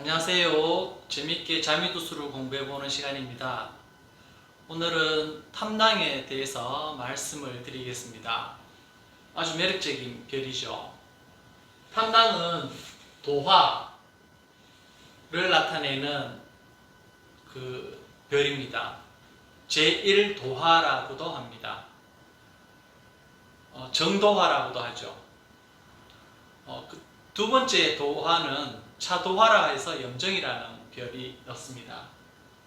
안녕하세요. 재밌게 자미도수를 공부해보는 시간입니다. 오늘은 탐낭에 대해서 말씀을 드리겠습니다. 아주 매력적인 별이죠. 탐낭은 도화를 나타내는 그 별입니다. 제1도화라고도 합니다. 어, 정도화라고도 하죠. 어, 그두 번째 도화는 차도화라 해서 염정이라는 별이었습니다.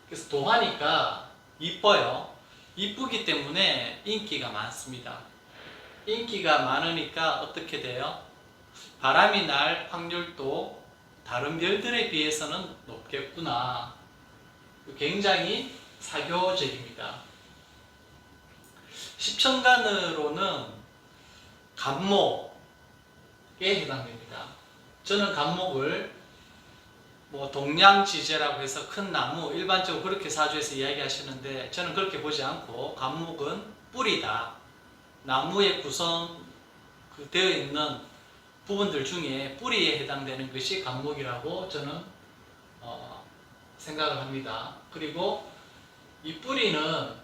그래서 도화니까 이뻐요. 이쁘기 때문에 인기가 많습니다. 인기가 많으니까 어떻게 돼요? 바람이 날 확률도 다른 별들에 비해서는 높겠구나. 굉장히 사교적입니다. 십천간으로는 간목에 해당됩니다. 저는 간목을 뭐 동양지제라고 해서 큰 나무 일반적으로 그렇게 사주에서 이야기하시는데 저는 그렇게 보지 않고 간목은 뿌리다. 나무의 구성 그 되어 있는 부분들 중에 뿌리에 해당되는 것이 간목이라고 저는 어, 생각을 합니다. 그리고 이 뿌리는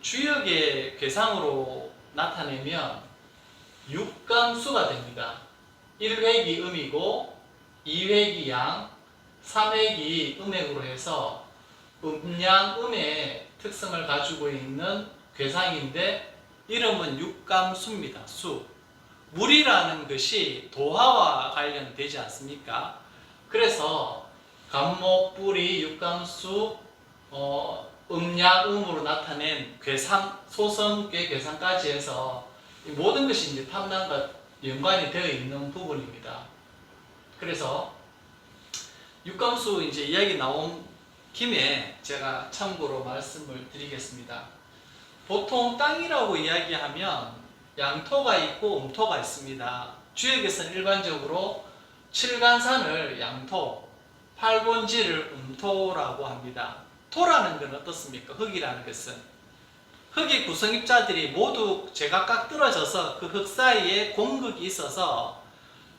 주역의 괴상으로 나타내면 육감수가 됩니다. 1획이 음이고 2획이 양, 3획이 음액으로 해서 음양 음의 특성을 가지고 있는 괴상인데 이름은 육감수입니다. 수. 물이라는 것이 도화와 관련되지 않습니까? 그래서 감목, 뿌리, 육감수, 어, 음양, 음으로 나타낸 괴상, 소성괴 괴상까지 해서 이 모든 것이 이제 탐난과 연관이 되어 있는 부분입니다. 그래서 육감수 이제 이야기 나온 김에 제가 참고로 말씀을 드리겠습니다. 보통 땅이라고 이야기하면 양토가 있고 음토가 있습니다. 주역에서는 일반적으로 칠간산을 양토, 팔본지를 음토라고 합니다. 토라는 건 어떻습니까? 흙이라는 것은 흙의 구성입자들이 모두 제각각 떨어져서 그 흙 사이에 공극이 있어서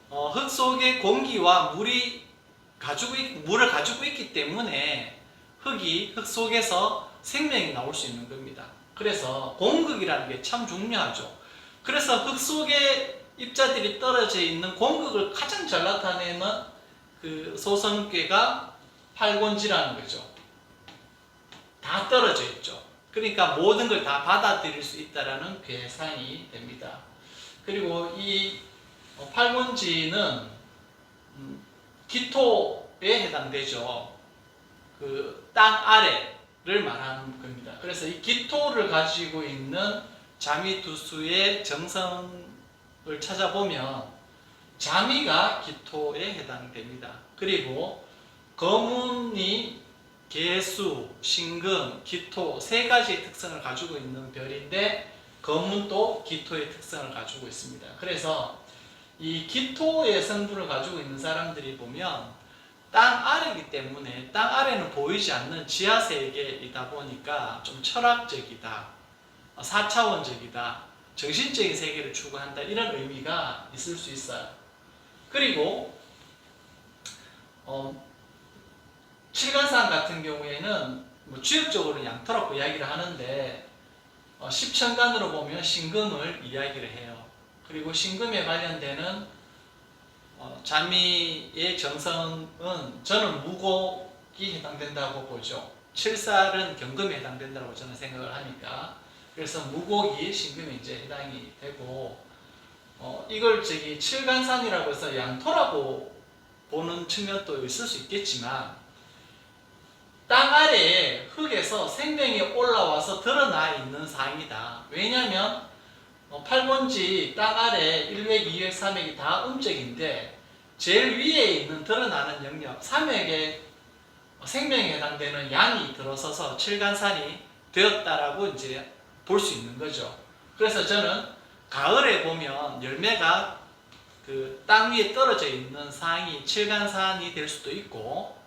어, 흙 속에 공기와 물이 가지고 있, 물을 가지고 있기 때문에 흙이 흙 속에서 생명이 나올 수 있는 겁니다. 그래서 공극이라는 게 참 중요하죠. 그래서 흙 속에 입자들이 떨어져 있는 공극을 가장 잘 나타내는 그 소성괴가 팔곤지라는 거죠. 다 떨어져 있죠. 그러니까 모든 걸 다 받아들일 수 있다라는 괴상이 됩니다. 그리고 이 어, 팔곤지는 음, 기토에 해당되죠. 그 땅 아래를 말하는 겁니다. 그래서 이 기토를 가지고 있는 자미두수의 정성을 찾아보면 자미가 기토에 해당됩니다. 그리고 거문이 개수, 신금, 기토 세 가지의 특성을 가지고 있는 별인데 거문도 기토의 특성을 가지고 있습니다. 그래서 이 기토의 성분을 가지고 있는 사람들이 보면 땅 아래이기 때문에 땅 아래는 보이지 않는 지하 세계이다 보니까 좀 철학적이다, 어, 사차원적이다, 정신적인 세계를 추구한다 이런 의미가 있을 수 있어요. 그리고 어, 칠간산 같은 경우에는 뭐 주역적으로 양토라고 이야기를 하는데 어, 십천간으로 보면 신금을 이야기를 해요. 그리고 신금에 관련되는 어, 자미의 정성은 저는 무곡이 해당된다고 보죠. 칠살은 경금에 해당된다고 저는 생각을 하니까 그래서 무곡이 신금에 이제 해당이 되고 어, 이걸 저기 칠간산이라고 해서 양토라고 보는 측면도 있을 수 있겠지만 땅 아래에 흙에서 생명이 올라와서 드러나 있는 상이다. 왜냐하면 어, 팔본지 땅 아래 1획, 2획, 3획이 다 음적인데 제일 위에 있는 드러나는 영역 3획에 생명에 해당되는 양이 들어서서 칠간산이 되었다라고 이제 볼 수 있는 거죠. 그래서 저는 가을에 보면 열매가 그 땅 위에 떨어져 있는 상이 칠간산이 될 수도 있고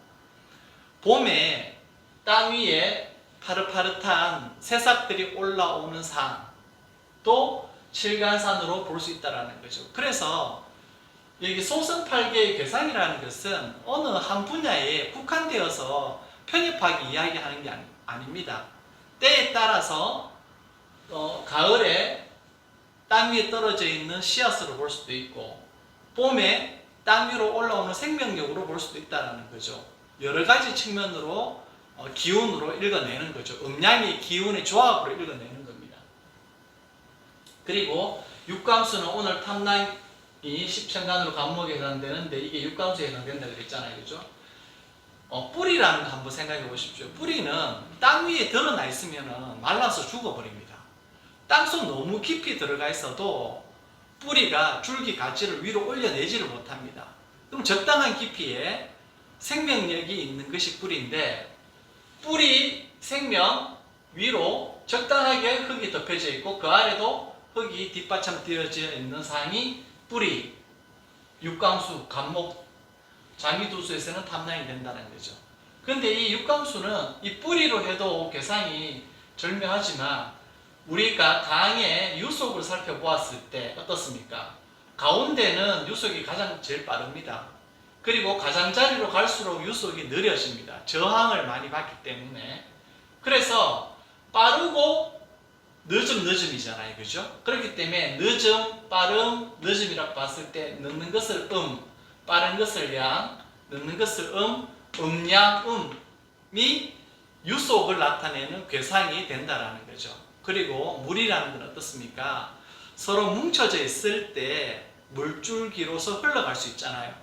봄에 땅 위에 파릇파릇한 새싹들이 올라오는 산도 칠간산으로 볼 수 있다라는 거죠. 그래서 여기 소승팔계의 괴상이라는 것은 어느 한 분야에 국한되어서 편입하기 이야기하는 게 아니, 아닙니다. 때에 따라서 어, 가을에 땅 위에 떨어져 있는 씨앗으로 볼 수도 있고 봄에 땅 위로 올라오는 생명력으로 볼 수도 있다는 거죠. 여러 가지 측면으로 어, 기운으로 읽어내는 거죠. 음양의 기운의 조합으로 읽어내는 겁니다. 그리고 육감수는 오늘 탐랑이 십천간으로 감목에 해당되는데 이게 육감수에 해당된다고 그랬잖아요. 그죠? 어, 뿌리라는 거 한번 생각해 보십시오. 뿌리는 땅 위에 드러나 있으면 말라서 죽어버립니다. 땅속 너무 깊이 들어가 있어도 뿌리가 줄기 가지를 위로 올려내지를 못합니다. 그럼 적당한 깊이에 생명력이 있는 것이 뿌리인데 뿌리 생명 위로 적당하게 흙이 덮여져 있고 그 아래도 흙이 뒷받침 되어져 있는 상이 뿌리 육강수 감목 장미두수에서는 탐랑이 된다는 거죠. 그런데 이 육강수는 이 뿌리로 해도 괴상이 절묘하지만 우리가 강의 유속을 살펴보았을 때 어떻습니까? 가운데는 유속이 가장 제일 빠릅니다. 그리고 가장자리로 갈수록 유속이 느려집니다. 저항을 많이 받기 때문에. 그래서 빠르고 늦음 늦음이잖아요. 그죠? 그렇기 때문에 늦음, 빠름, 늦음이라고 봤을 때 늦는 것을 음, 빠른 것을 양, 늦는 것을 음, 음양, 음이 유속을 나타내는 괴상이 된다라는 거죠. 그리고 물이라는 건 어떻습니까? 서로 뭉쳐져 있을 때 물줄기로서 흘러갈 수 있잖아요.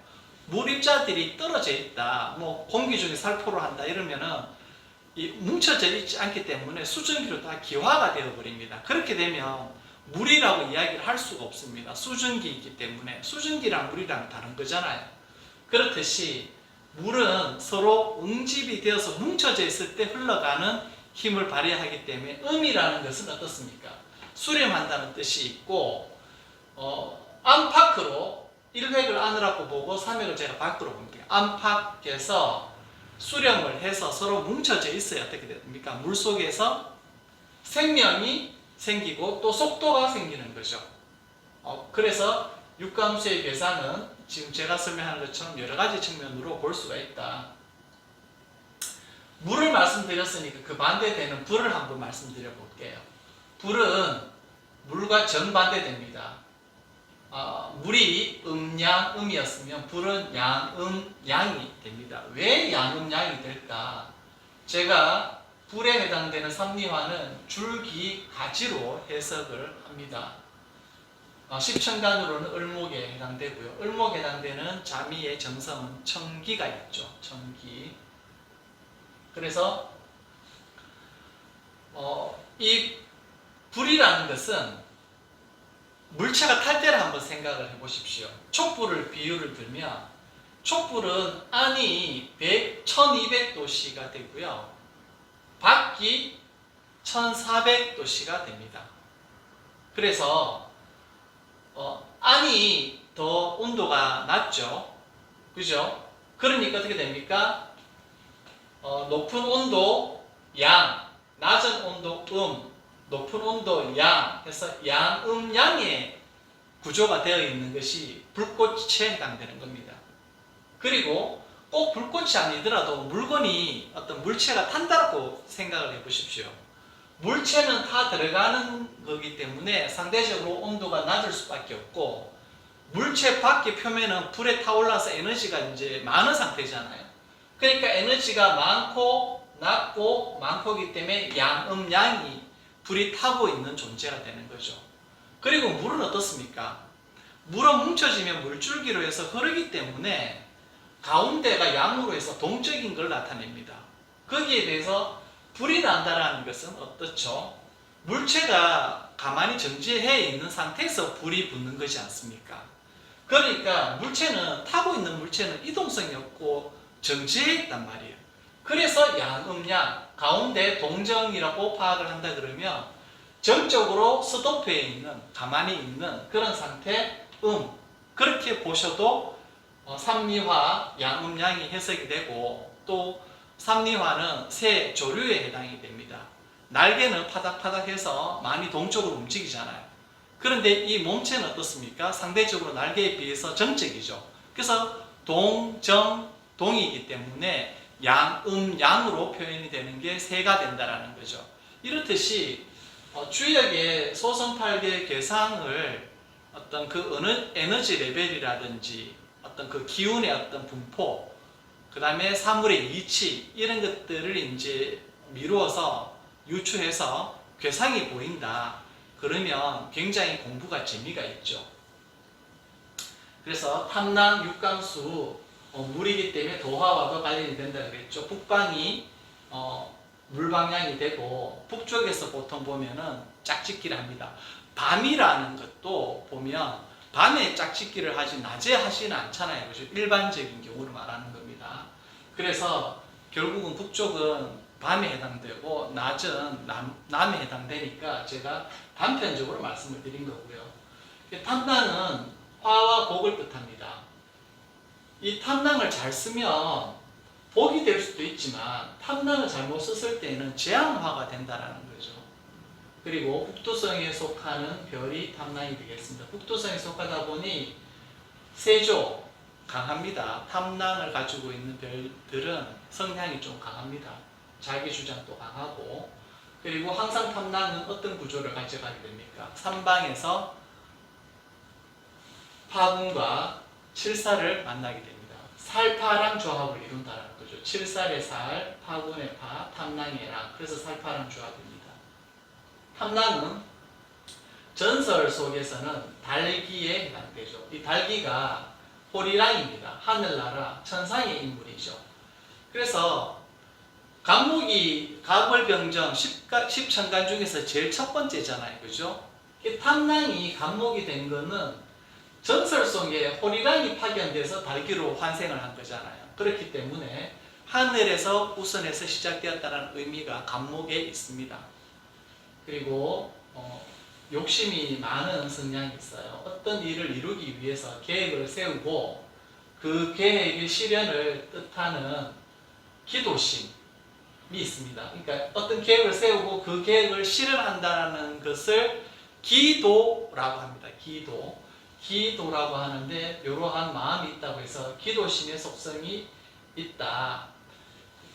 물입자들이 떨어져 있다, 뭐 공기 중에 살포를 한다 이러면은 이 뭉쳐져 있지 않기 때문에 수증기로 다 기화가 되어 버립니다. 그렇게 되면 물이라고 이야기를 할 수가 없습니다. 수증기이기 때문에 수증기랑 물이랑 다른 거잖아요. 그렇듯이 물은 서로 응집이 되어서 뭉쳐져 있을 때 흘러가는 힘을 발휘하기 때문에 음이라는 것은 어떻습니까? 수렴한다는 뜻이 있고 어, 안팎으로 1획을 안으라고 보고 3획을 제가 밖으로 볼게요. 안팎에서 수렴을 해서 서로 뭉쳐져 있어야 어떻게 됩니까? 물 속에서 생명이 생기고 또 속도가 생기는 거죠. 어, 그래서 육감수의 계산은 지금 제가 설명하는 것처럼 여러 가지 측면으로 볼 수가 있다. 물을 말씀드렸으니까 그 반대되는 불을 한번 말씀드려 볼게요. 불은 물과 정반대됩니다. 어, 물이 음양 음이었으면 불은 양음 양이 됩니다. 왜 양음 양이 될까? 제가 불에 해당되는 삼리화는 줄기 가지로 해석을 합니다. 어, 십천간으로는 을목에 해당되고요. 을목에 해당되는 자미의 정성은 청기가 있죠. 청기. 그래서 어, 이 불이라는 것은 물체가 탈 때를 한번 생각을 해보십시오. 촛불을 비유를 들면 촛불은 안이 100, 1200도씨가 되고요. 밖이 1400도씨가 됩니다. 그래서 어, 안이 더 온도가 낮죠. 그죠? 그러니까 어떻게 됩니까? 어, 높은 온도 양, 낮은 온도 음, 높은 온도 양 해서 양음 양의 구조가 되어 있는 것이 불꽃에 해당되는 겁니다. 그리고 꼭 불꽃이 아니더라도 물건이 어떤 물체가 탄다고 생각을 해보십시오. 물체는 다 들어가는 거기 때문에 상대적으로 온도가 낮을 수밖에 없고 물체 밖의 표면은 불에 타올라서 에너지가 이제 많은 상태잖아요. 그러니까 에너지가 많고 낮고 많고기 때문에 양음 양이 불이 타고 있는 존재가 되는 거죠. 그리고 물은 어떻습니까? 물은 뭉쳐지면 물줄기로 해서 흐르기 때문에 가운데가 양으로 해서 동적인 걸 나타냅니다. 거기에 대해서 불이 난다라는 것은 어떻죠? 물체가 가만히 정지해 있는 상태에서 불이 붙는 것이 않습니까? 그러니까 물체는 타고 있는 물체는 이동성이 없고 정지해 있단 말이에요. 그래서 양음양 가운데 동정이라고 파악을 한다 그러면 정적으로 스토프에 있는 가만히 있는 그런 상태 음 그렇게 보셔도 어, 삼리화 양음양이 해석이 되고 또 삼리화는 새 조류에 해당이 됩니다. 날개는 파닥파닥해서 많이 동쪽으로 움직이잖아요. 그런데 이 몸체는 어떻습니까? 상대적으로 날개에 비해서 정적이죠. 그래서 동, 정, 동이기 때문에 양, 음, 양으로 표현이 되는 게 세가 된다라는 거죠. 이렇듯이 어, 주역의 소선팔계 계상을 어떤 그 어느 에너지 레벨이라든지 어떤 그 기운의 어떤 분포, 그 다음에 사물의 이치 이런 것들을 이제 미루어서 유추해서 괴상이 보인다. 그러면 굉장히 공부가 재미가 있죠. 그래서 탐낭 육강수 어, 물이기 때문에 도화와도 관련이 된다 그랬죠. 북방이 어, 물 방향이 되고 북쪽에서 보통 보면은 짝짓기를 합니다. 밤이라는 것도 보면 밤에 짝짓기를 하지 낮에 하지는 않잖아요. 그죠? 일반적인 경우를 말하는 겁니다. 그래서 결국은 북쪽은 밤에 해당되고 낮은 남, 남에 해당되니까 제가 단편적으로 말씀을 드린 거고요. 탐낭은 화와 복을 뜻합니다. 이 탐낭을 잘 쓰면 복이 될 수도 있지만 탐낭을 잘못 썼을 때는 재앙화가 된다라는 거죠. 그리고 북두성에 속하는 별이 탐낭이 되겠습니다. 북두성에 속하다 보니 세조 강합니다. 탐낭을 가지고 있는 별들은 성향이 좀 강합니다. 자기 주장도 강하고 그리고 항상 탐낭은 어떤 구조를 가져가게 됩니까? 삼방에서 파군과 칠사를 만나게 됩니다. 살파랑 조합을 이룬다는 거죠. 칠살의 살, 파군의 파, 탐낭의 랑. 그래서 살파랑 조합입니다. 탐낭은 전설 속에서는 달기에 해당되죠. 이 달기가 호리랑입니다. 하늘나라 천상의 인물이죠. 그래서 간목이 가벌병정 10천간 중에서 제일 첫 번째잖아요. 그죠? 이 탐낭이 간목이 된 거는 전설 속에 호리랑이 파견돼서 달기로 환생을 한 거잖아요. 그렇기 때문에 하늘에서 우선에서 시작되었다는 의미가 간목에 있습니다. 그리고 어, 욕심이 많은 성향이 있어요. 어떤 일을 이루기 위해서 계획을 세우고 그 계획의 실현을 뜻하는 기도심이 있습니다. 그러니까 어떤 계획을 세우고 그 계획을 실현한다는 것을 기도라고 합니다. 기도. 기도라고 하는데 이러한 마음이 있다고 해서 기도심의 속성이 있다.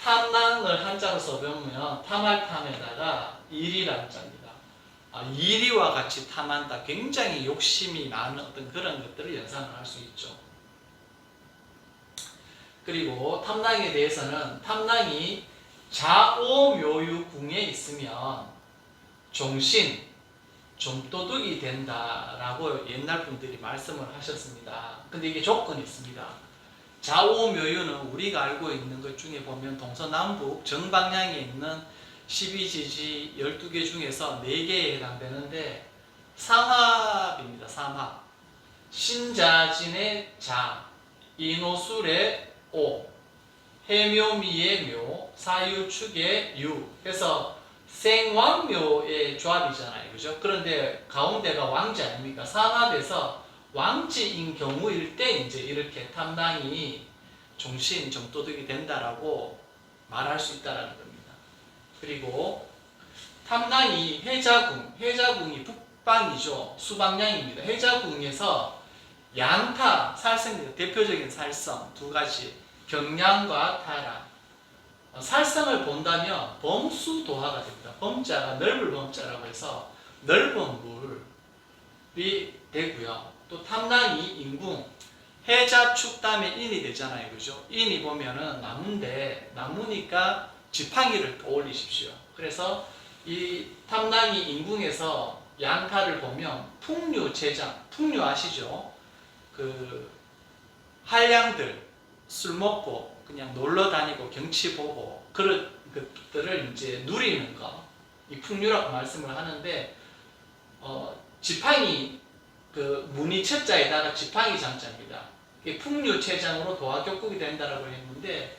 탐낭을 한자로 써보면 탐할 탐에다가 일이라는 자입니다. 아, 이리와 같이 탐한다. 굉장히 욕심이 많은 어떤 그런 것들을 연상을 할 수 있죠. 그리고 탐낭에 대해서는 탐낭이 좌오묘유궁에 있으면 종신, 좀도둑이 된다라고 옛날 분들이 말씀을 하셨습니다. 근데 이게 조건이 있습니다. 좌우묘유는 우리가 알고 있는 것 중에 보면 동서남북 정방향에 있는 12지지 12개 중에서 4개에 해당되는데 삼합입니다. 삼합. 신자진의 자, 이노술의 오, 해묘미의 묘, 사유축의 유. 그래서 생왕묘의 조합이잖아요. 그죠? 그런데 가운데가 왕지 아닙니까? 삼합에서 왕지인 경우일 때 이제 이렇게 탐당이 종신, 정도둑이 된다라고 말할 수 있다라는 겁니다. 그리고 탐당이 해자궁, 해자궁이 북방이죠. 수방향입니다. 해자궁에서 양타, 살성, 대표적인 살성 두 가지, 경량과 타락. 어, 살성을 본다면 범수도화가 됩니다. 범자가 넓을 범자라고 해서 넓은 물이 되고요. 또 탐낭이 인궁, 해자축 다음에 인이 되잖아요. 그죠? 인이 보면은 나무인데 나무니까 지팡이를 떠올리십시오. 그래서 이 탐낭이 인궁에서 양타를 보면 풍류 제장, 풍류 아시죠? 그 한량들 술 먹고 그냥 놀러 다니고 경치 보고 그런 것들을 이제 누리는 거, 이 풍류라고 말씀을 하는데 어, 지팡이 그 무늬 첫자에다가 지팡이 장자입니다. 풍류 체장으로 도화격국이 된다라고 했는데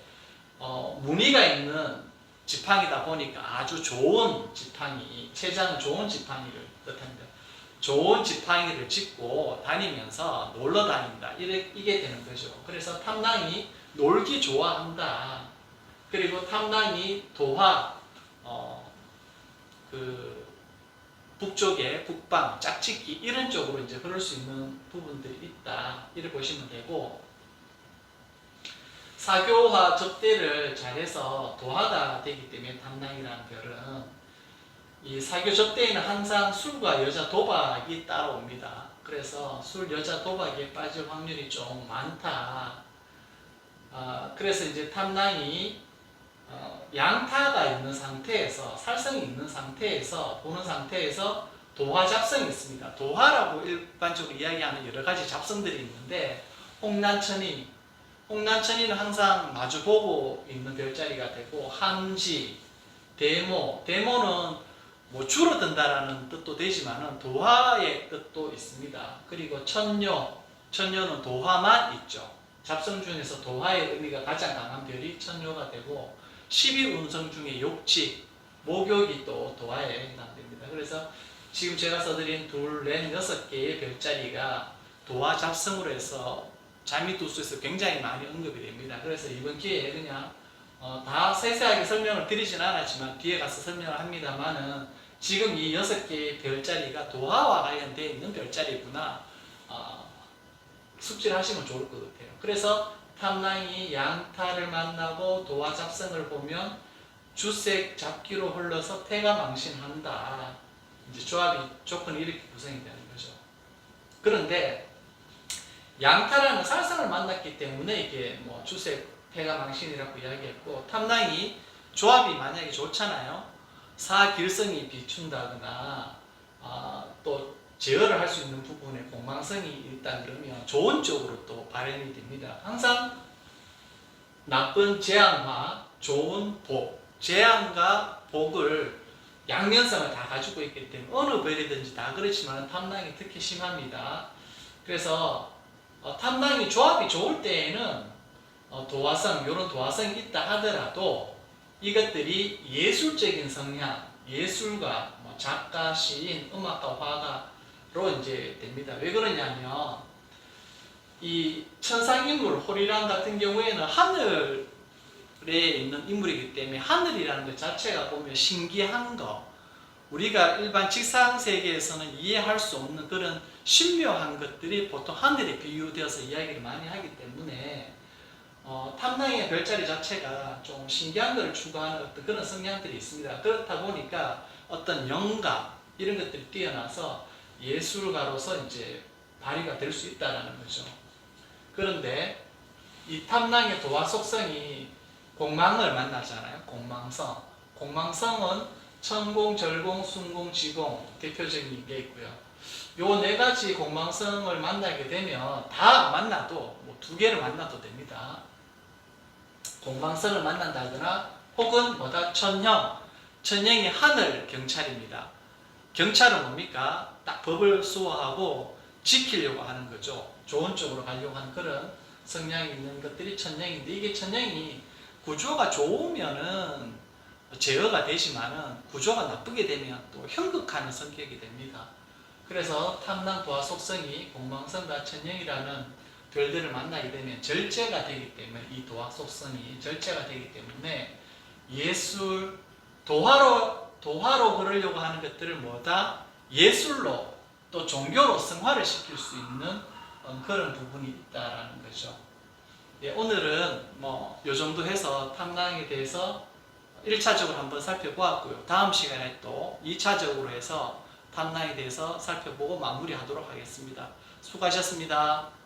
어, 무늬가 있는 지팡이다 보니까 아주 좋은 지팡이, 체장은 좋은 지팡이를 뜻합니다. 좋은 지팡이를 짚고 다니면서 놀러 다닌다. 이래, 이게 되는 거죠. 그래서 탐낭이 놀기 좋아한다. 그리고 탐낭이 도화, 어, 그, 북쪽에 북방, 짝짓기 이런 쪽으로 이제 흐를 수 있는 부분들이 있다. 이렇게 보시면 되고 사교화 접대를 잘해서 도하가 되기 때문에 탐낭이라는 별은 이 사교 접대에는 항상 술과 여자 도박이 따라옵니다. 그래서 술, 여자 도박에 빠질 확률이 좀 많다. 아, 그래서 이제 탐낭이 어, 양타가 있는 상태에서 살성이 있는 상태에서 보는 상태에서 도화 잡성이 있습니다. 도화라고 일반적으로 이야기하는 여러 가지 잡성들이 있는데 홍난천이 홍난천이는 항상 마주 보고 있는 별자리가 되고 함지, 데모, 데모는 뭐 줄어든다라는 뜻도 되지만은 도화의 뜻도 있습니다. 그리고 천녀, 천녀는 도화만 있죠. 잡성 중에서 도화의 의미가 가장 강한 별이 천녀가 되고 12운성 중에 욕지, 목욕이 또 도화에 해당됩니다. 그래서 지금 제가 써드린 둘, 넷, 여섯 개의 별자리가 도화 잡성으로 해서 자미두수에서 굉장히 많이 언급이 됩니다. 그래서 이번 기회에 그냥 어, 다 세세하게 설명을 드리진 않았지만 뒤에 가서 설명을 합니다만은 지금 이 여섯 개의 별자리가 도화와 관련되어 있는 별자리구나 어, 숙지를 하시면 좋을 것 같아요. 그래서 탐랑이 양타를 만나고 도화 잡성을 보면 주색 잡기로 흘러서 태가 망신한다. 이제 조합이 조건이 이렇게 구성이 되는 거죠. 그런데 양타라는 살성을 만났기 때문에 이게 뭐 주색 태가 망신이라고 이야기했고 탐랑이 조합이 만약에 좋잖아요. 사길성이 비춘다거나 아, 또 제어를 할 수 있는 부분에 공망성이 있다 그러면 좋은 쪽으로 또 발현이 됩니다. 항상 나쁜 재앙과 좋은 복, 재앙과 복을 양면성을 다 가지고 있기 때문에 어느 별이든지 다 그렇지만 탐낭이 특히 심합니다. 그래서 어, 탐낭이 조합이 좋을 때에는 어, 도화성, 이런 도화성이 있다 하더라도 이것들이 예술적인 성향, 예술가, 뭐 작가, 시인, 음악가, 화가로 이제 됩니다. 왜 그러냐면 이 천상인물 호리랑 같은 경우에는 하늘에 있는 인물이기 때문에 하늘이라는 것 자체가 보면 신기한 거 우리가 일반 직상 세계에서는 이해할 수 없는 그런 신묘한 것들이 보통 하늘에 비유되어서 이야기를 많이 하기 때문에 어, 탐낭의 별자리 자체가 좀 신기한 것을 추구하는 어떤 그런 성향들이 있습니다. 그렇다 보니까 어떤 영감 이런 것들이 뛰어나서 예술가로서 이제 발휘가 될 수 있다라는 거죠. 그런데 이 탐낭의 도화 속성이 공망을 만나잖아요. 공망성. 공망성은 천공, 절공, 순공, 지공 대표적인 게 있고요. 요 네 가지 공망성을 만나게 되면 다 만나도 뭐 두 개를 만나도 됩니다. 공망성을 만난다거나 혹은 뭐다 천형, 천형이 하늘 경찰입니다. 경찰은 뭡니까? 딱 법을 수호하고 지키려고 하는 거죠. 좋은 쪽으로 가려고 하는 그런 성향이 있는 것들이 천형인데 이게 천형이 구조가 좋으면은 제어가 되지만은 구조가 나쁘게 되면 또 현극하는 성격이 됩니다. 그래서 탐낭 도화 속성이 공망성과 천형이라는 별들을 만나게 되면 절제가 되기 때문에 이 도화 속성이 절제가 되기 때문에 예술 도화로 도화로 그러려고 하는 것들을 뭐다 예술로 또 종교로 승화를 시킬 수 있는 어, 그런 부분이 있다라는 거죠. 예, 오늘은 뭐 요 정도 해서 탐낭에 대해서 1차적으로 한번 살펴보았고요. 다음 시간에 또 2차적으로 해서 탐낭에 대해서 살펴보고 마무리하도록 하겠습니다. 수고하셨습니다.